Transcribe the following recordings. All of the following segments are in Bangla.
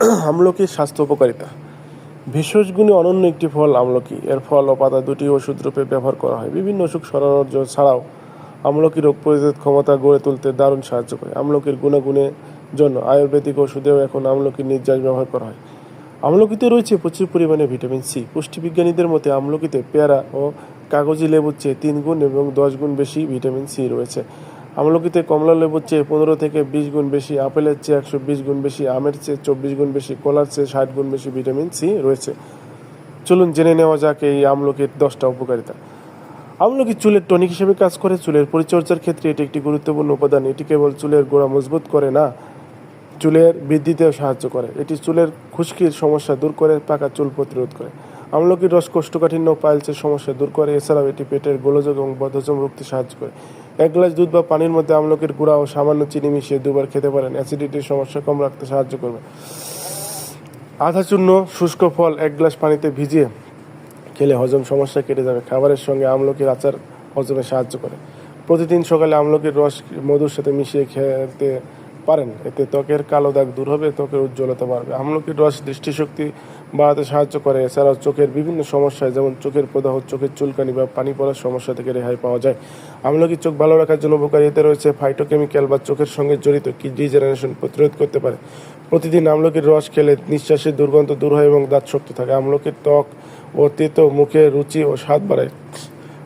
আমলকির স্বাস্থ্য উপকারিতা। ভেষজ গুণে অনন্য একটি ফল আমলকি। এর ফল ও পাতা দুটি ওষুধ রূপে ব্যবহার করা হয়। বিভিন্ন অসুখ সরানোর জন্য ছাড়াও আমলকি রোগ প্রতিরোধ ক্ষমতা গড়ে তুলতে দারুণ সাহায্য করে। আমলকির গুণাগুণের জন্য আয়ুর্বেদিক ওষুধেও এখন আমলকির নির্যাস ব্যবহার করা হয়। আমলকিতে রয়েছে প্রচুর পরিমাণে ভিটামিন সি। পুষ্টিবিজ্ঞানীদের মতে আমলকিতে পেয়ারা ও কাগজি লেবুর চেয়ে তিন গুণ এবং দশ গুণ বেশি ভিটামিন সি রয়েছে। আমলকিতে কমলা লেবুর চেয়ে পনেরো থেকে বিশ গুণ বেশি, আপেলের চেয়ে একশো বিশ গুণ বেশি, আমের চেয়ে চব্বিশ গুণ বেশি, কলার চেয়ে ষাট গুণ বেশি ভিটামিন সি রয়েছে। চলুন জেনে নেওয়া যাক এই আমলকির দশটা উপকারিতা। আমলকি চুলের টনিক হিসেবে কাজ করে, চুলের পরিচর্যার ক্ষেত্রে এটি একটি গুরুত্বপূর্ণ উপাদান। এটি কেবল চুলের গোড়া মজবুত করে না, চুলের বৃদ্ধিতেও সাহায্য করে। এটি চুলের খুশকির সমস্যা দূর করে, পাকা চুল প্রতিরোধ করে। আমলকির রস কোষ্ঠকাঠিন্য পাইলসের সমস্যা দূর করে এছাড়াও এটি পেটের গোলযোগ এবং বদহজম রুখতে সাহায্য করে। এক গ্লাস দুধ বা পানির মধ্যে আমলকির গুঁড়া ও সামান্য চিনি মিশিয়ে দুবার খেতে পারেন। অ্যাসিডিটির সমস্যা কম রাখতে সাহায্য করবে। আধা চূর্ণ শুষ্ক ফল এক গ্লাস পানিতে ভিজিয়ে খেলে হজম সমস্যা কেটে যাবে। খাবারের সঙ্গে আমলকির আচার হজমে সাহায্য করে। প্রতিদিন সকালে আমলকির রস মধুর সাথে মিশিয়ে খেতে পারেন। এতে ত্বকের কালো দাগ দূর হবে, ত্বকের উজ্জ্বলতা বাড়বে। আমলকির রস, দৃষ্টিশক্তি বাড়াতে সাহায্য করে। এছাড়াও চোখের বিভিন্ন সমস্যায়, যেমন চোখের প্রদাহ, চোখের চুলকানি বা পানি পড়ার সমস্যা থেকে রেহাই পাওয়া যায়। আমলকি চোখ ভালো রাখার জন্য উপকারী। এতে রয়েছে ফাইটোকেমিক্যাল বা চোখের সঙ্গে জড়িত কিডনি জেনারেশন প্রতিরোধ করতে পারে। প্রতিদিন আমলকির রস খেলে নিঃশ্বাসের দুর্গন্ধ দূর হয় এবং দাঁত শক্ত থাকে। আমলকির ত্বক ও মুখে রুচি ও স্বাদ বাড়ায়।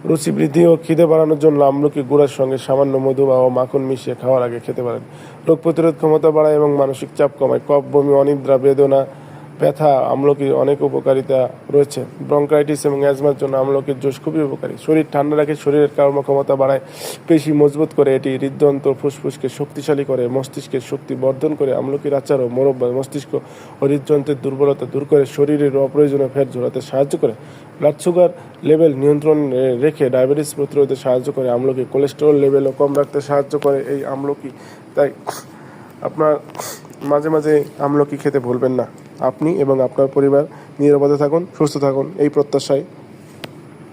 রুচি বৃদ্ধি ও খিদে বাড়ানোর জন্য আমলকি গুঁড়ার সঙ্গে সামান্য মধু বা মাখন মিশিয়ে খাওয়ার আগে খেতে পারেন। রোগ প্রতিরোধ ক্ষমতা বাড়ায় এবং মানসিক চাপ কমায়। কফ, বমি, অনিদ্রা, বেদনা ব্যথা, আমলকির অনেক উপকারিতা রয়েছে। ব্রঙ্কাইটিস এবং অ্যাজমার জন্য আমলকির জুস খুবই উপকারী। শরীর ঠান্ডা রাখে, শরীরের কর্মক্ষমতা বাড়ায়, পেশি মজবুত করে, এটি হৃদযন্ত্র ফুসফুসকে শক্তিশালী করে, মস্তিষ্কের শক্তি বর্ধন করে, আমলকির আচার ও মোরব্বা মস্তিষ্ক ও হৃদযন্ত্রের দুর্বলতা দূর করে, শরীরের অপ্রয়োজনীয় ফ্যাট ঝরাতে সাহায্য করে। ব্লাড সুগার লেভেল নিয়ন্ত্রণ রেখে ডায়াবেটিস প্রতিরোধে সাহায্য করে আমলকি কোলেস্টেরল লেভেলও কম রাখতে সাহায্য করে এই আমলকি। তাই আপনার মাঝে মাঝে আমলকি খেতে ভুলবেন না। আপনি এবং আপনার পরিবার নিরাপদে থাকুন সুস্থ থাকুন। এই প্রত্যাশায়